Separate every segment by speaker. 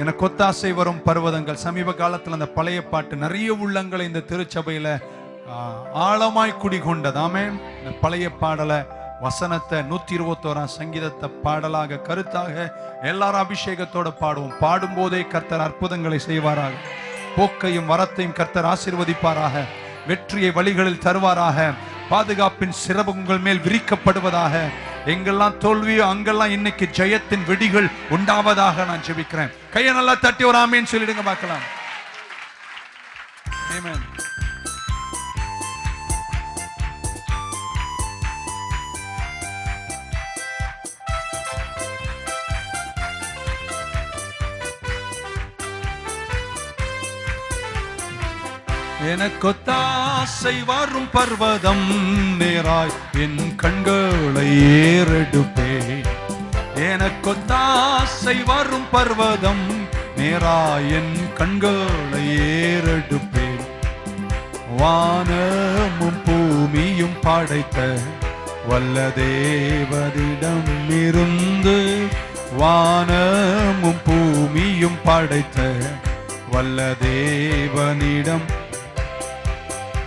Speaker 1: என கொத்தாசை வரும் பர்வதங்கள். சமீப காலத்தில் அந்த பழைய பாட்டு நிறைய உள்ளங்களை இந்த திருச்சபையில ஆழமாய் குடிகொண்டதாமே இந்த பழைய பாடலை வசனத்தை நூத்தி இருபத்தோராம் சங்கீதத்தை பாடலாக கருத்தாக எல்லாரும் அபிஷேகத்தோட பாடுவோம். பாடும்போதே கர்த்தர் அற்புதங்களை செய்வாராக. போக்கையும் வரத்தையும் கர்த்தர் ஆசிர்வதிப்பாராக. வெற்றியை வழிகளில் தருவாராக. பாதுகாப்பின் சிறப்பு உங்கள் மேல் விரிக்கப்படுவதாக. எங்கெல்லாம் தோல்வியோ அங்கெல்லாம் இன்னைக்கு ஜெயத்தின் வெடிகள் உண்டாவதாக நான் ஜெபிக்கிறேன் கையை நல்லா தட்டி ஒரு ஆமேன்னு சொல்லிடுங்க பார்க்கலாம் Amen. எனக்கொத்தாசை வரும் பர்வதம் நேராய் என் கண்களை ஏறெடுப்பேன். எனக்கொத்தாசை வரும் பர்வதம் நேராய் என் கண்களை ஏறெடுப்பேன். வானமும் பூமியும் படைத்த வல்ல தேவரிடம் இருந்து வானமும் பூமியும் படைத்த வல்ல தேவனிடம்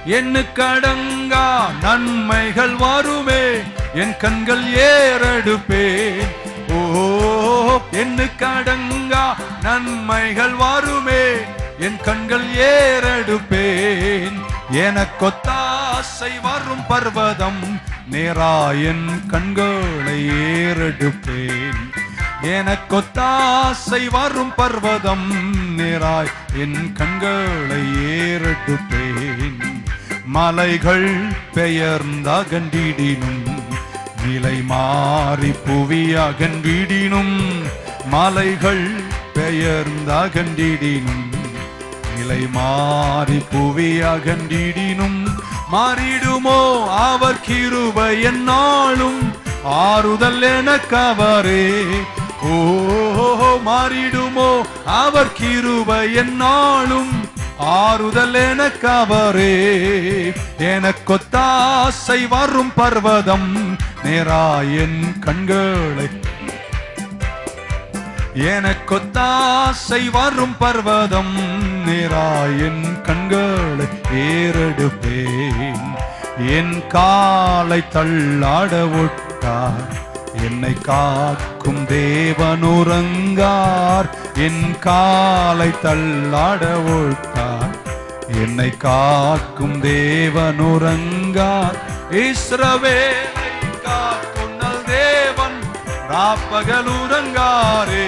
Speaker 1: எண்ணுக்கடங்கா நன்மைகள் வருமே. என் கண்கள் ஏறடுப்பேன் ஓ எண்ணுக்கடங்கா நன்மைகள் வருமே. என் கண்கள் ஏறடுப்பேன். எனக்கொத்தாசை வரும் பர்வதம் நேரா என் கண்களை ஏறெடுப்பேன். எனக்கொத்தாசை வரும் பர்வதம் நேராய் என் கண்களை ஏறெடுப்பேன். மலைகள் பெயர்ந்த அகன்றிடினும் நிலை மாறி புவி அகன்றிடினும் மலைகள் பெயர்ந்த அகன்றிடினும் நிலை மாறி புவி அகன்றிடினும் மாறிடுமோ அவர் கிருபை என்னாலும் ஆறுதல் எனக்கு அவரே. ஓ மாறிடுமோ அவர் கிருபை என்னாலும் ஆறுதல் எனக்கு அவரே. எனக்கொத்தாசை வரும் பர்வதம். நேரா என் கண்களை. எனக்கொத்தாசை வரும் பர்வதம். நேரா என் கண்களை ஏறெடுப்பேன். என் காலை தள்ளாட ஒட்டார். என்னை காக்கும் தேவனுறங்கார் என் காலை தள்ளாட ஒழ்த்தார் என்னை காக்கும் தேவனுறங்கார் இஸ்ரவேலை காக்கும் நல் தேவன். ராப்பகலுறங்காரே